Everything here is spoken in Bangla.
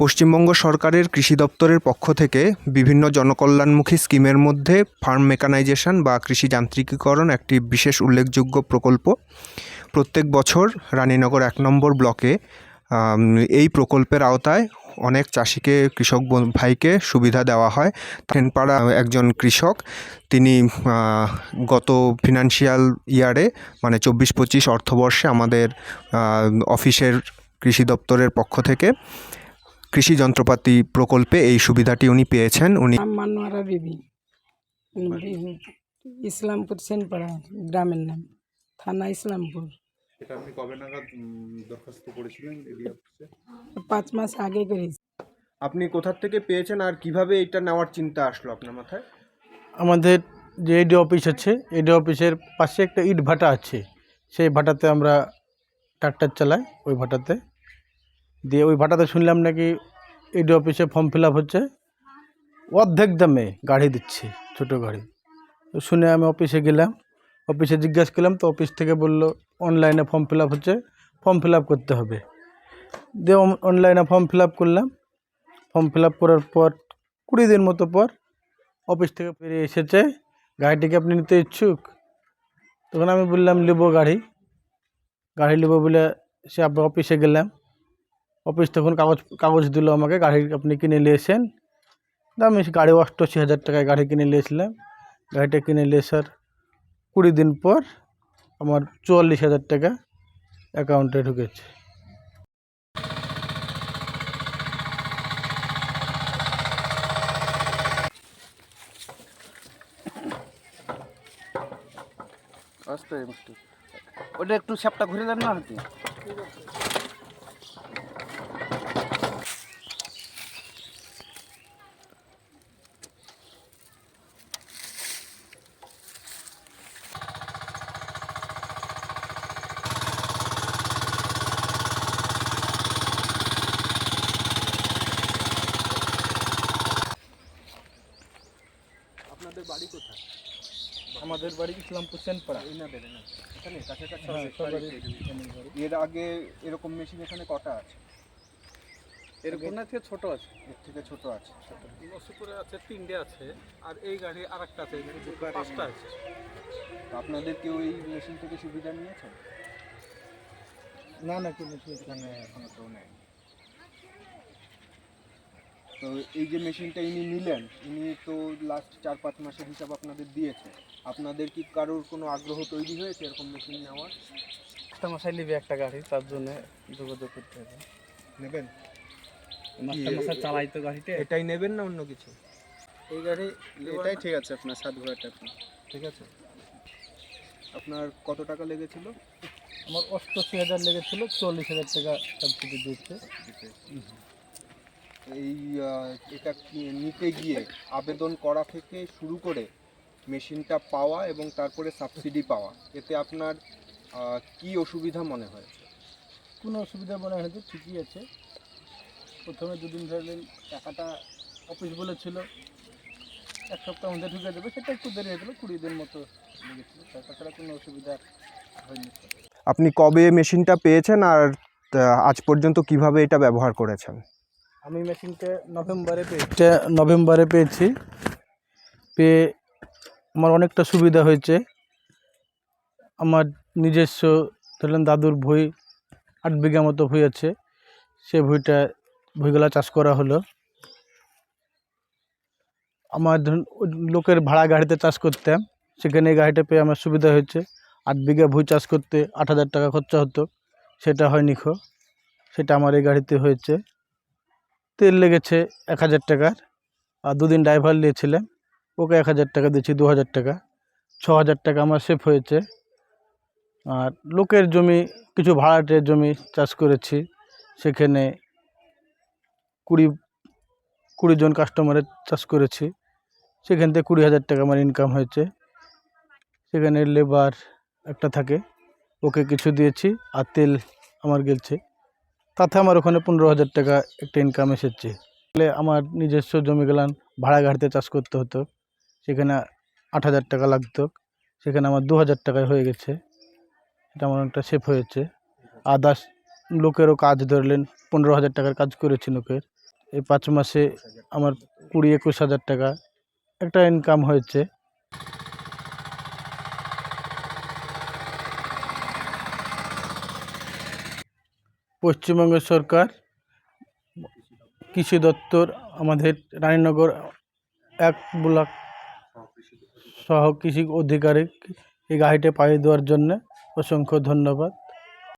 পশ্চিমবঙ্গ সরকারের কৃষি দপ্তরের পক্ষ থেকে বিভিন্ন জনকল্যাণমুখী স্কিমের মধ্যে ফার্ম মেকানাইজেশন বা কৃষি যান্ত্রিকীকরণ একটি বিশেষ উল্লেখযোগ্য প্রকল্প। প্রত্যেক বছর রানীনগর এক নম্বর ব্লকে এই প্রকল্পের আওতায় অনেক চাষিকে, কৃষক ভাইকে সুবিধা দেওয়া হয়। থেনপাড়া একজন কৃষক, তিনি গত ফিনান্সিয়াল ইয়ারে মানে চব্বিশ পঁচিশ অর্থবর্ষে আমাদের অফিসের কৃষি দপ্তরের পক্ষ থেকে কৃষি যন্ত্রপাতি প্রকল্পে এই সুবিধাটি উনি পেয়েছেন। উনি মানোয়ারা বিবি। ইসলামপুর সেনপাড়া গ্রামের নাম। থানা ইসলামপুর। এটা আপনি কবে নাগাদ দরখাস্ত করেছিলেন পাঁচ মাস আগে করেছি। আপনি কোথার থেকে পেয়েছেন আর কীভাবে এটা নেওয়ার চিন্তা আসলো আপনার মাথায়? আমাদের যে এডি অফিস আছে এডি অফিসের পাশে একটা ইট ভাটা আছে। সেই ভাটাতে আমরা ট্রাক্টর চালাই ওই ভাটাতে দিয়ে ওই ভাটাতে শুনলাম নাকি এডি অফিসে ফর্ম ফিল হচ্ছে। অর্ধেক দামে গাড়ি দিচ্ছে ছোটো গাড়ি। তো শুনে আমি অফিসে গেলাম। অফিসে জিজ্ঞাসা করলাম, তো অফিস থেকে বলল অনলাইনে ফর্ম ফিল হচ্ছে ফর্ম ফিল করতে হবে। দিয়ে অনলাইনে ফর্ম ফিল করলাম। ফর্ম ফিল করার পর, কুড়ি দিন মতো পর অফিস থেকে বেরিয়ে এসেছে। গাড়িটিকে আপনি নিতে ইচ্ছুক? তখন আমি বললাম নেব গাড়ি। গাড়ি নেব বলে সে আপনার অফিসে গেলাম। অফিস তখন কাগজ কাগজ দিল আমাকে, গাড়ি আপনি কিনে নিয়েছেন আমি গাড়ি অষ্টআশি হাজার টাকায় গাড়ি কিনে নিয়েছিলাম গাড়িটা কিনে নিয়ে আসার কুড়ি দিন পর আমার চুয়াল্লিশ হাজার টাকা অ্যাকাউন্টে ঢুকেছে। ওটা একটু স্যাপটা ঘুরে দেন না, হাতে। আমাদের বাড়ি ইসলামপুর সেনপাড়া। এখানে কাছাকাছি হ্যাঁ। এর আগে এরকম মেশিন এখানে কটা আছে? এরকম না থেকে ছোট আছে? এর থেকে ছোট আছে। নসিপুরে আছে তিনটে আছে আর এই গাড়ি আর একটা আছে পাঁচটা আছে। আপনাদের কেউ এই মেশিন থেকে সুবিধা নিয়েছেন না না কিনেছি এখানে এখনও কেউ নেই তো এই যে মেশিনটা ইনি নিলেন ইনি তো লাস্ট চার পাঁচ মাসের হিসাব আপনাদের দিয়েছে। আপনাদের কি কারোর কোনো আগ্রহ তৈরি হয়েছে এরকম মেশিন নেওয়ার? একটা মশাই নিবে একটা গাড়ি তার জন্য যোগাযোগ করতে হবে। নেবেন? চালাই তো গাড়িতে? এটাই নেবেন না অন্য কিছু? এই গাড়ি এটাই ঠিক আছে আপনার সাত হাজার টাকা ঠিক আছে। আপনার কত টাকা লেগেছিল? আমার অষ্টআশি হাজার লেগেছিলো চল্লিশ হাজার টাকা সাবসিডি দিচ্ছে এই এটা নিতে গিয়ে আবেদন করা থেকে শুরু করে মেশিনটা পাওয়া এবং তারপরে সাবসিডি পাওয়া এতে আপনার কি অসুবিধা মনে হয়? কোনো অসুবিধা মনে হয়নি ঠিকই আছে। প্রথমে দুদিন ধরলেন টাকাটা অফিস বলেছিল। এক সপ্তাহ মধ্যে ঢুকে দেবে সেটা একটু দেরি হয়েছিল কুড়ি দিন মতো লেগেছিলো তাছাড়া কোনো অসুবিধা হয়নি। আপনি কবে মেশিনটা পেয়েছেন আর আজ পর্যন্ত কীভাবে এটা ব্যবহার করেছেন? আমি মেশিনটা নভেম্বরে পেয়েছি। নভেম্বরে পেয়েছি। পেয়ে আমার অনেকটা সুবিধা হয়েছে। আমার নিজস্ব ধরলেন দাদুর ভুঁই আট বিঘা মতো ভুঁই আছে। সে ভুঁইটা ভুঁইগুলা চাষ করা হলো। আমার লোকের ভাড়া গাড়িতে চাষ করতাম, সেখানে গাড়িটা পেয়ে আমার সুবিধা হয়েছে। আট বিঘা ভুঁই চাষ করতে আট হাজার টাকা খরচা হতো। সেটা হয়নি খো। সেটা আমার এই গাড়িতে হয়েছে। তেল লেগেছে এক হাজার টাকার। আর দুদিন ড্রাইভার নিয়েছিলাম ওকে এক হাজার টাকা দিয়েছি, দু হাজার টাকা। ছ হাজার টাকা আমার সেফ হয়েছে। আর লোকের জমি, কিছু ভাড়াটের জমি চাষ করেছি। সেখানে কুড়ি কুড়ি জন কাস্টমারের চাষ করেছি। সেখান থেকে কুড়ি হাজার টাকা আমার ইনকাম হয়েছে। সেখানে লেবার একটা থাকে, ওকে কিছু দিয়েছি, আর তেল আমার গেলছে তাতে আমার ওখানে পনেরো হাজার টাকা একটা ইনকাম এসেছে। তাহলে আমার নিজস্ব জমি গেলান ভাড়া গাড়িতে চাষ করতে হতো, সেখানে আট হাজার টাকা লাগতো, সেখানে আমার দু হাজার টাকায় হয়ে গেছে। এটা আমার একটা সেফ হয়েছে। আদার্স লোকেরও কাজ ধরলেন, পনেরো হাজার টাকার কাজ করেছি লোকের এই পাঁচ মাসে আমার কুড়ি একুশ হাজার টাকা একটা ইনকাম হয়েছে। পশ্চিমবঙ্গ সরকার, কৃষি দপ্তর, আমাদের রানীনগর, এক ব্লক সহ কৃষি অধিকারিক এই গাড়িটা পাইয়ে দেওয়ার জন্য অসংখ্য ধন্যবাদ।